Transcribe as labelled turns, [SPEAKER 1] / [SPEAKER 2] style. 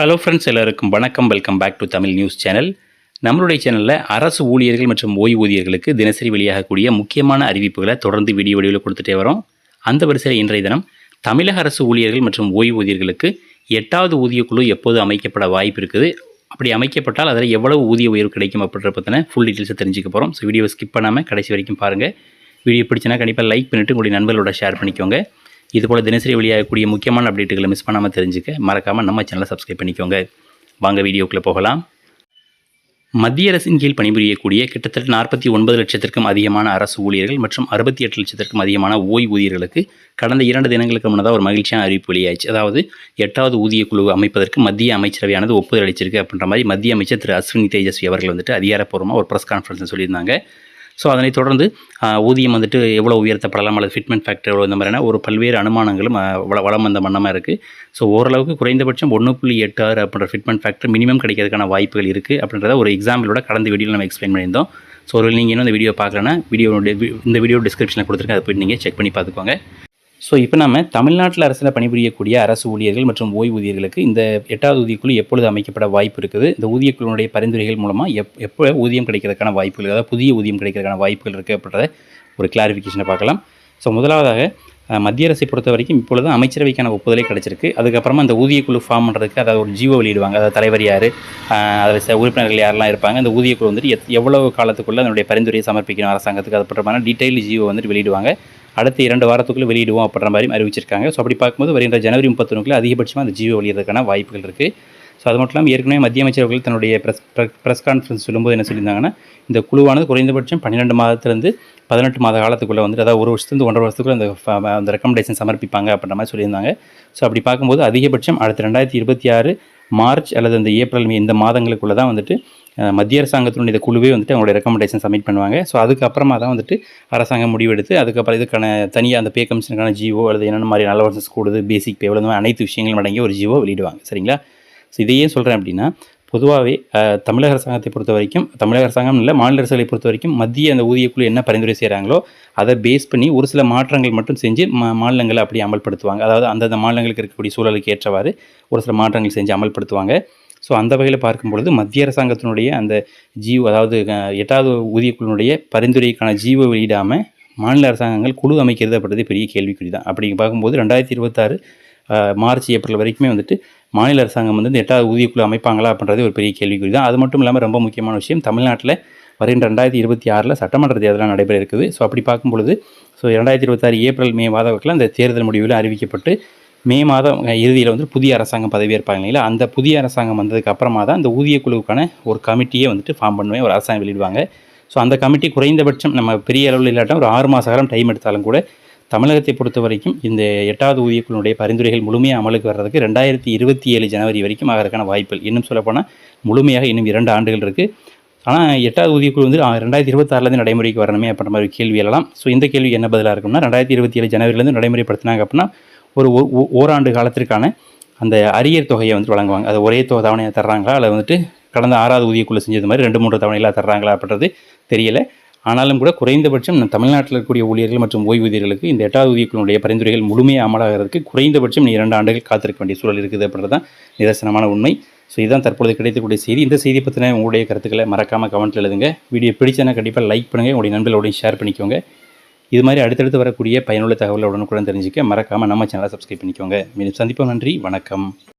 [SPEAKER 1] Hello friends எல்லாருக்கும் வணக்கம். Welcome back to Tamil news channel நம்மளுடைய சேனலில் அரசு ஊழியர்கள் மற்றும் ஓய்வூதியர்களுக்கு தினசரி வெளியாகக்கூடிய முக்கியமான அறிவிப்புகளை தொடர்ந்து வீடியோ வடிவில் கொடுத்துட்டே வரோம். அந்த வரிசையில் இன்றைய தினம் தமிழக அரசு ஊழியர்கள் மற்றும் ஓய்வூதியர்களுக்கு எட்டாவது ஊதியக்குழு எப்போது அமைக்கப்பட வாய்ப்பு இருக்குது? அப்படி அமைக்கப்பட்டால் அதில் எவ்வளவு ஊதிய உயர்வு கிடைக்கும் அப்படின்ற பற்றின ஃபுல் டீட்டெயில்ஸை தெரிஞ்சுக்க போகிறோம் ஸோ வீடியோவை ஸ்கிப் பண்ணாமல் கடைசி வரைக்கும் பாருங்கள் வீடியோ பிடிச்சினா கண்டிப்பாக லைக் பண்ணிவிட்டு உங்களுடைய நண்பர்களோட ஷேர் பண்ணிக்கோங்க. இதுபோல் தினசரி வெளியாகக்கூடிய முக்கியமான அப்டேட்டுகளை மிஸ் பண்ணாமல் தெரிஞ்சுக்க மறக்காமல் நம்ம சேனலை சப்ஸ்கிரைப் பண்ணிக்கோங்க. வாங்க வீடியோக்குள்ளே போகலாம். மத்திய அரசின் கீழ் பணிபுரியக்கூடிய கிட்டத்தட்ட நாற்பத்தி ஒன்பது லட்சத்திற்கும் அதிகமான அரசு ஊழியர்கள் மற்றும் அறுபத்தி எட்டு லட்சத்திற்கும் அதிகமான ஓய்வூதியர்களுக்கு கடந்த இரண்டு தினங்களுக்கு முன்னதாக ஒரு மகிழ்ச்சியான அறிவிப்பு வெளியாச்சு அதாவது எட்டாவது ஊதிய குழு அமைப்பதற்கு மத்திய அமைச்சரவையானது ஒப்புதல் அளிச்சிருக்கு அப்படின்ற மாதிரி மத்திய அமைச்சர் திரு அஸ்வினி தேஜஸ்வி அவர்கள் வந்துட்டு அதிகாரப்பூர்வமாக ஒரு ப்ரெஸ் கான்ஃபரன்ஸ் சொல்லியிருந்தாங்க. ஸோ அதனை தொடர்ந்து ஊதியம் வந்துட்டு எவ்வளோ உயர்த்தப்படலாம் அல்லது ஃபிட்மெண்ட் ஃபேக்டர் எவ்வளோ இந்த மாதிரியான ஒரு பல்வேறு அனுமானங்களும் வள வளம் வந்த மன்னமாக இருக்குது ஸோ ஓரளவுக்கு குறைந்தபட்சம் ஒன்று புள்ளி எட்டு ஆறு அப்படின்ற ஃபிட்மெண்ட் ஃபேக்டர் மினிமம் கிடைக்கிறதுக்கான வாய்ப்புகள் இருக்குது அப்படின்றத ஒரு எக்ஸாம்பிளோட கடந்த வீடியோவில் நம்ம எக்ஸ்பிளைன் பண்ணியிருந்தோம். ஸோ ஒரு நீங்கள் இன்னும் இந்த வீடியோ பார்க்கலன்னா வீடியோடைய இந்த வீடியோ டிஸ்கிரிப்ஷனில் கொடுத்துருக்கேன். அதை போய் நீங்கள் செக் பண்ணி பார்த்துக்கோங்க. ஸோ இப்போ நம்ம தமிழ்நாட்டில் அரசில் பணிபுரியக்கூடிய அரசு ஊழியர்கள் மற்றும் ஓய்வூதியர்களுக்கு இந்த எட்டாவது ஊதியக்குழு எப்பொழுது அமைக்கப்பட வாய்ப்பு இருக்குது? இந்த ஊதியக்குழுனுடைய பரிந்துரைகள் மூலமாக எப் எப்போ ஊதியம் கிடைக்கிறதுக்கான வாய்ப்புகள் அதாவது புதிய ஊதியம் கிடைக்கிறதுக்கான வாய்ப்புகள் இருக்குது அப்படின்றத ஒரு கிளாரிஃபிகேஷனை பார்க்கலாம். ஸோ முதலாவதாக மத்திய அரசை பொறுத்த வரைக்கும் இப்பொழுது அமைச்சரவைக்கான ஒப்புதலே கிடைச்சிருக்கு. அதுக்கப்புறமா அந்த ஊதியக்குழு ஃபார்ம் பண்ணுறதுக்கு அதாவது ஒரு ஜீவோ வெளியிடுவாங்க. அதாவது தலைவர் யார்? அதில் ச- உறுப்பினர்கள் யாரெல்லாம் இருப்பாங்க? அந்த ஊதியக்குழு வந்துட்டு எத் எவ்வளவு காலத்துக்குள்ளே அதனுடைய பரிந்துரையை சமர்ப்பிக்கணும் அரசாங்கத்துக்கு? அது பற்றமான டீட்டெயில் ஜீவோ வந்துட்டு வெளியிடுவாங்க. அடுத்த இரண்டு வாரத்துக்குள்ளே வெளியிடுவோம் அப்படின்ற மாதிரி அறிவிச்சிருக்காங்க. ஸோ அப்படி பார்க்கும்போது வருகின்ற ஜனவரி முப்பத்தொன்னுக்குள்ள அதிகபட்சமாக அந்த ஜியோ வெளியிடுறதுக்கான வாய்ப்புகள் இருக்குது ஸோ அது மட்டும் இல்லாமல் ஏற்கனவே மத்திய அமைச்சர்கள் தன்னுடைய ப்ரெஸ் ப்ரெஸ் கான்ஃபரன்ஸ் சொல்லும்போது என்ன சொல்லியிருந்தாங்கன்னா இந்த குழுவானது குறைந்தபட்சம் பன்னிரெண்டு மாதத்துலேருந்து பதினெட்டு மாத காலத்துக்குள்ளே வந்துட்டு அதாவது ஒரு வருஷத்துலேருந்து ஒன்றரை வருஷத்துக்குள்ள அந்த அந்த ரெக்கமெண்டேஷன் சமர்ப்பிப்பாங்க அப்படின்ற மாதிரி சொல்லியிருந்தாங்க. ஸோ அப்படி பார்க்கும்போது அதிகபட்சம் அடுத்த ரெண்டாயிரத்தி இருபத்தி ஆறு மார்ச் அல்லது அந்த ஏப்ரல் மே இந்த மாதங்களுக்குள்ளே தான் வந்துட்டு மத்திய அரசாங்கத்தினுடைய இந்த குழுவே வந்துட்டு அவங்களுடைய ரெக்கமெண்டேஷன் சப்மிட் பண்ணுவாங்க. ஸோ அதுக்கப்புறமா தான் வந்துட்டு அரசாங்கம் முடிவெடுத்து அதுக்கப்புறம் இதுக்கான தனியாக அந்த பே கமிஷனுக்கான ஜிஓ அல்லது என்னென்ன மாதிரி அலவன்சஸ் கூடுது பேசிக் பே இவ்வளோ அனைத்து விஷயங்களும் அடங்கிய ஒரு ஜிஓ வெளியிடுவாங்க. சரிங்களா? ஸோ இதையே சொல்கிறேன் அப்படின்னா பொதுவாகவே தமிழக அரசாங்கத்தை பொறுத்த வரைக்கும் தமிழக அரசாங்கம் இல்லை மாநில அரசுகளை பொறுத்த வரைக்கும் மத்திய அந்த ஊதியக்குழு என்ன பரிந்துரை செய்கிறாங்களோ அதை பேஸ் பண்ணி ஒரு சில மாற்றங்கள் மட்டும் செஞ்சு மா மாநிலங்களை அப்படி அமல்படுத்துவாங்க. அதாவது அந்தந்த மாநிலங்களுக்கு இருக்கக்கூடிய சூழலுக்கு ஏற்றவாறு ஒரு சில மாற்றங்கள் செஞ்சு அமல்படுத்துவாங்க. ஸோ அந்த வகையில் பார்க்கும் பொழுது மத்திய அரசாங்கத்தினுடைய அந்த ஜீவோ அதாவது எட்டாவது ஊதியக்குழுனுடைய பரிந்துரைக்கான ஜீவோ வெளியிடாமல் மாநில அரசாங்கங்கள் குழு அமைக்கிறது அப்படின்றது பெரிய கேள்விக்குறி தான். அப்படி பார்க்கும்போது ரெண்டாயிரத்தி இருபத்தாறு மார்ச் ஏப்ரல் வரைக்குமே வந்துட்டு மாநில அரசாங்கம் வந்து இந்த எட்டாவது ஊதியக்குழு அமைப்பாங்களா அப்படின்றது ஒரு பெரிய கேள்விக்குறி தான். அது மட்டும் இல்லாமல் ரொம்ப முக்கியமான விஷயம் தமிழ்நாட்டில் வருகின்ற ரெண்டாயிரத்தி இருபத்தி ஆறில் சட்டமன்ற தேர்தலாம் நடைபெற இருக்குது. ஸோ அப்படி பார்க்கும் பொழுது ஸோ ரெண்டாயிரத்தி இருபத்தாறு ஏப்ரல் மே மாதவர்களில் அந்த தேர்தல் முடிவில் அறிவிக்கப்பட்டு மே மாதம் இறுதியில் வந்து புதிய அரசாங்கம் பதவியேற்பாங்க இல்லைங்களா? அந்த புதிய அரசாங்கம் வந்ததுக்கு அப்புறமா தான் இந்த ஊதியக்குழுவுக்கான ஒரு கமிட்டியே வந்துட்டு ஃபார்ம் பண்ணுவேன் ஒரு அரசாங்கம் வெளியிடுவாங்க. ஸோ அந்த கமிட்டி குறைந்தபட்சம் நம்ம பெரிய அளவில் இல்லாட்டும் ஒரு ஆறு மாத காலம் டைம் எடுத்தாலும் கூட தமிழகத்தை பொறுத்த வரைக்கும் இந்த எட்டாவது ஊதியக்குழுடைய பரிந்துரைகள் முழுமையாக அமலுக்கு வர்றதுக்கு ரெண்டாயிரத்தி இருபத்தி ஏழு ஜனவரி வரைக்கும் ஆகிறதுக்கான வாய்ப்புகள். இன்னும் சொல்லப்போனால் முழுமையாக இன்னும் இரண்டு ஆண்டுகள் இருக்குது ஆனால் எட்டாவது ஊதியக்குழு வந்து ரெண்டாயிரத்தி இருபத்தாறுலேருந்து நடைமுறைக்கு வரணுமே அப்படின்ற மாதிரி கேள்வி எல்லாம் ஸோ இந்த கேள்வி என்ன பதிலாக இருக்கும்னா ரெண்டாயிரத்தி இருபத்தி ஏழு ஜனவரிலேருந்து நடைமுறைப்படுத்தினாங்க அப்படின்னா ஒரு ஓ- ஓ- ஓராண்டு காலத்திற்கான அந்த அரியர் தொகையை வந்து வழங்குவாங்க. அது ஒரே தொகை தவணையாக தர்றாங்களா? அல்லது வந்துட்டு கடந்த ஆறாவது ஊதியக்குள்ளே செஞ்சது மாதிரி ரெண்டு மூன்று தவணைகளாக தர்றாங்களா அப்படின்றது தெரியல. ஆனாலும் கூட குறைந்தபட்சம் நம் தமிழ்நாட்டில் இருக்கக்கூடிய ஊழியர்கள் மற்றும் ஓய்வூதியர்களுக்கு இந்த எட்டாவது ஊதியக்குழுடைய பரிந்துரைகள் முழுமையாக அமலாகிறதுக்கு குறைந்தபட்சம் நீ இரண்டு ஆண்டுகள் காத்திருக்க வேண்டிய சூழல் இருக்குது அப்படின்றது தான் நிதர்சனமான உண்மை. ஸோ இதுதான் தற்பொழுது கிடைக்கக்கூடிய செய்தி. இந்த செய்தி பற்றின உங்களுடைய கருத்துக்களை மறக்காமல் கமெண்ட்டில் எழுதுங்க. வீடியோ பிடிச்சனா கண்டிப்பாக லைக் பண்ணுங்கள் உங்களுடைய நண்பர்களோடையும் ஷேர் பண்ணிக்கோங்க. இது மாதிரி அடுத்தடுத்து வரக்கூடிய பயனுள்ள தகவலை உடனுக்குடன் தெரிஞ்சுக்க மறக்காமல் நம்ம சேனலை சப்ஸ்கிரைப் பண்ணிக்கோங்க. மீண்டும் சந்திப்போம். நன்றி. வணக்கம்.